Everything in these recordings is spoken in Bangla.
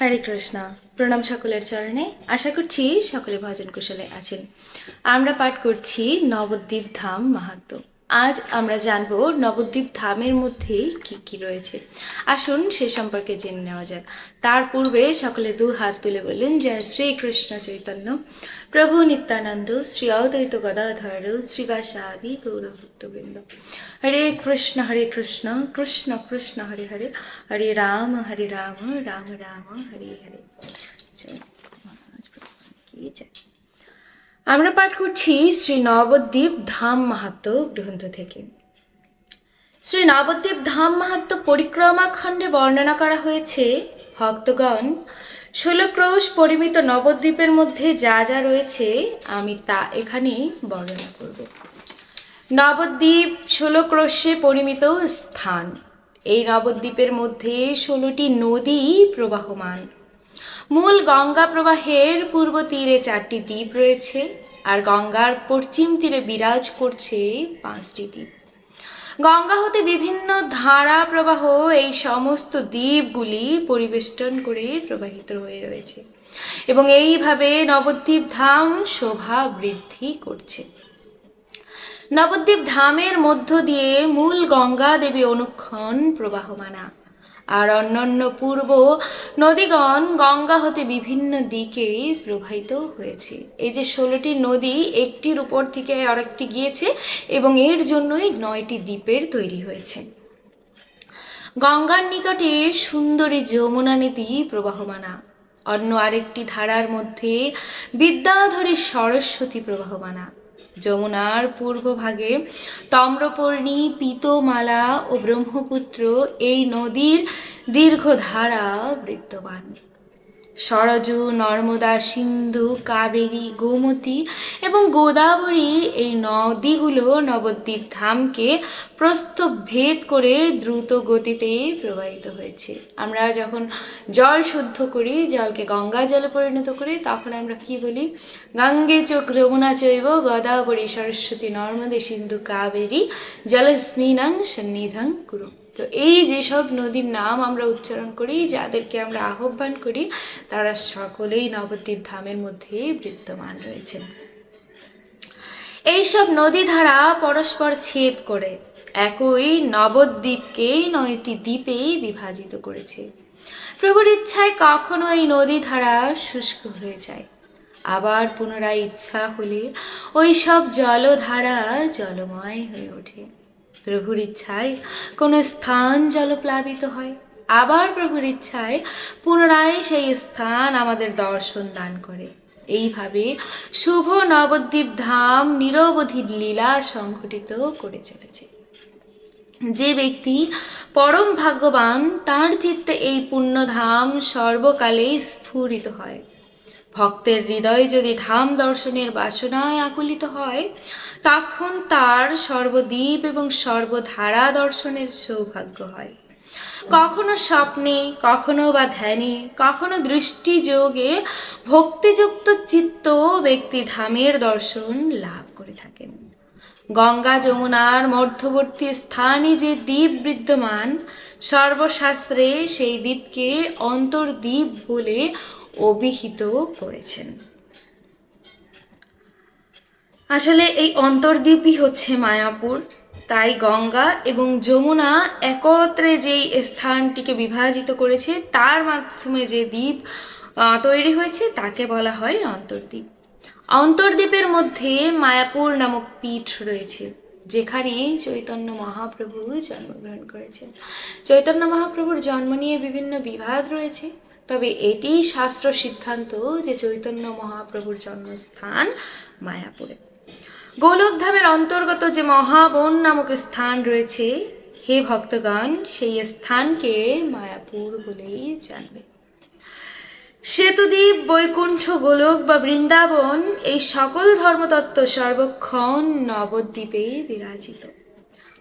হরে কৃষ্ণ। প্রণাম সকলের চরণে। আশা করছি সকলে ভজন কুশলে আছেন। আমরা পাঠ করছি নবদ্বীপ ধাম মাহাত্ম। আজ আমরা জানব নবদ্বীপ ধামের মধ্যে কি কি রয়েছে। আসুন সে সম্পর্কে জেনে নেওয়া যাক। তার পূর্বে সকলে দু হাত তুলে বললেন জয় শ্রীকৃষ্ণ চৈতন্য। প্রভু নিত্যানন্দ, শ্রী অদ্বৈত গদাধর শ্রীবাসাদি গৌরভক্তবৃন্দ। হরে কৃষ্ণ হরে কৃষ্ণ কৃষ্ণ কৃষ্ণ, হরে হরে। হরে রাম হরে রাম রাম রাম, হরে হরে মহারাজ প্রভুপাদ কি জয়। আমরা পাঠ করছি শ্রী নবদ্বীপ ধাম মাহাত্ম গ্রন্থ থেকে। শ্রী নবদ্বীপ ধাম মাহাত্ম পরিক্রমা খণ্ডে বর্ণনা করা হয়েছে, ভক্তগণ, ষোলো ক্রোশ পরিমিত নবদ্বীপের মধ্যে যা যা রয়েছে, আমি তা এখানে বর্ণনা করব। নবদ্বীপ ষোলো ক্রোশে পরিমিত স্থান। এই নবদ্বীপের মধ্যে ষোলোটি নদী প্রবাহমান। মূল গঙ্গা প্রবাহের পূর্ব তীরে চারটি দ্বীপ রয়েছে, আর গঙ্গার পশ্চিম তীরে বিরাজ করছে পাঁচটি দ্বীপ। গঙ্গা হতে বিভিন্ন ধারা প্রবাহ এই সমস্ত দ্বীপগুলি পরিবেষ্টন করে প্রবাহিত হয়ে রয়েছে, এবং এইভাবে নবদ্বীপ ধাম শোভা বৃদ্ধি করছে। নবদ্বীপ ধামের মধ্য দিয়ে মূল গঙ্গা দেবী অনুক্ষণ প্রবাহমানা। আর অন্যান্য পূর্ব নদীগণ গঙ্গা হতে বিভিন্ন দিকে প্রবাহিত হয়েছে। এই যে ষোলোটি নদী, একটির উপর থেকে আরেকটি গিয়েছে এবং এর জন্যই নয়টি দ্বীপের তৈরি হয়েছে। গঙ্গার নিকটে সুন্দরী যমুনা নদী প্রবাহমানা। অন্য আরেকটি ধারার মধ্যে বিদ্যাধরী সরস্বতী প্রবাহমানা। যমুনার পূর্বভাগে তম্রপর্ণী পিতমালা ও ব্রহ্মপুত্র এই নদীর দীর্ঘধারা বিদ্যমান। সরজু, নর্মদা, সিন্ধু, কাবেরী, গোমতী এবং গোদাবরী এই নদীগুলো নবদ্বীপ ধামকে প্রস্তব ভেদ করে দ্রুত গতিতে প্রবাহিত হয়েছে। আমরা যখন জল শুদ্ধ করি, জলকে গঙ্গা জলে পরিণত করি, তখন আমরা কি বলি? গঙ্গে চোখ যমুনা চৈব গোদাবরী, সরস্বতী, নর্মদে সিন্ধু, কাবেরী, জলস্মিনাং সন্নিধাং কুরু। তো এই যেসব নদীর নাম আমরা উচ্চারণ করি, যাদেরকে আমরা আহ্বান করি, তারা সকলেই নবদ্বীপ ধামের মধ্যে বিদ্যমান রয়েছেন। এইসব নদী ধারা পরস্পর ছেদ করে, একই নবদ্বীপকে নয়টি দ্বীপে বিভাজিত করেছে। প্রভুর ইচ্ছায় কখনো এই নদী ধারা শুষ্ক হয়ে যায়। আবার পুনরায় ইচ্ছা হলে ওই সব জলধারা জলময় হয়ে ওঠে। প্রভুর ইচ্ছায় কোনো স্থান জলপ্লাবিত হয়। আবার প্রভুর ইচ্ছায় পুনরায় সেই স্থান আমাদের দর্শন দান করে। এইভাবে শুভ নবদ্বীপ ধাম নিরবধি লীলা সংঘটিত করে চলেছে। যে ব্যক্তি পরম ভাগ্যবান, তার চিত্তে এই পুণ্যধাম সর্বকালে স্ফুরিত হয়। ভক্তের হৃদয় যদি ধাম দর্শনের বাসনায় আকুলিত হয়, তখন তার সর্বদ্বীপ এবং সর্বধারা দর্শনের সৌভাগ্য হয়। কখনো স্বপ্নে, কখনো বা ধ্যানে, কখনো দৃষ্টি যোগে ভক্তিযুক্ত চিত্ত ব্যক্তি ধামের দর্শন লাভ করে থাকেন। গঙ্গা যমুনার মধ্যবর্তী স্থানে যে দ্বীপ বিদ্যমান, সর্বশাস্ত্রে সেই দ্বীপকে অন্তর্দ্বীপ বলে অভিহিত করেছেন। আসলে এই অন্তর্দ্বীপই হচ্ছে মায়াপুর। তাই গঙ্গা এবং যমুনা একত্রে যেই স্থানটিকে বিভাজিত করেছে, তার মাধ্যমে যে দ্বীপ তৈরি হয়েছে, তাকে বলা হয় অন্তর্দ্বীপ। অন্তর্দ্বীপের মধ্যে মায়াপুর নামক পীঠ রয়েছে, যেখানে চৈতন্য মহাপ্রভু জন্মগ্রহণ করেছেন। চৈতন্য মহাপ্রভুর জন্ম নিয়ে বিভিন্ন বিবাদ রয়েছে। তবে এটি শাস্ত্র সিদ্ধান্ত যে চৈতন্য মহাপ্রভুর জন্মস্থান মায়াপুরে। গোলকধামের অন্তর্গত যে মহাবন নামক স্থান রয়েছে, হে ভক্তগণ, সেই স্থানকে মায়াপুর বলেই জানবে। সেতুদ্বীপ, বৈকুণ্ঠ, গোলক বা বৃন্দাবন এই সকল ধর্মতত্ত্ব সর্বক্ষণ নবদ্বীপে বিরাজিত।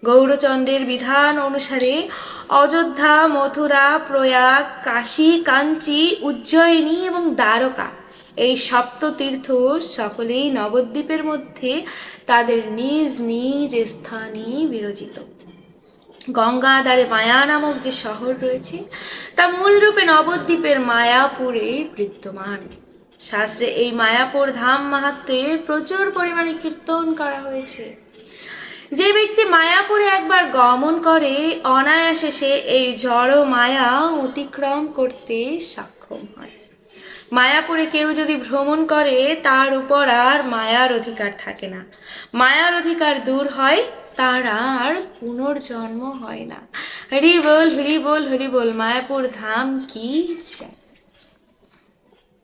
গৌরচন্দ্রের বিধান অনুসারে অযোধ্যা, মথুরা, প্রয়াগ, কাশী, কাঞ্চি, উজ্জয়িনী এবং দ্বারকা এই সপ্ত তীর্থ সকলেই নবদ্বীপের মধ্যে তাদের নিজ নিজ স্থানে বিরোচিত। গঙ্গা গঙ্গাধারে মায়া নামক যে শহর রয়েছে, তা মূল রূপে নবদ্বীপের মায়াপুরে বিদ্যমান। শাস্ত্রে এই মায়াপুর ধাম মাহাত্মে প্রচুর পরিমাণে কীর্তন করা হয়েছে। যে ব্যক্তি মায়াপুরে একবার গমন করে, অনায়াসে সে এই জড় মায়া অতিক্রম করতে সক্ষম হয়। মায়াপুরে কেউ যদি ভ্রমণ করে, তার উপর আর মায়ার অধিকার থাকে না। মায়ার অধিকার দূর হয়, তার আর পুনর্জন্ম হয় না। হরি বল হরি বল হরি বল, মায়াপুর ধাম কি চাই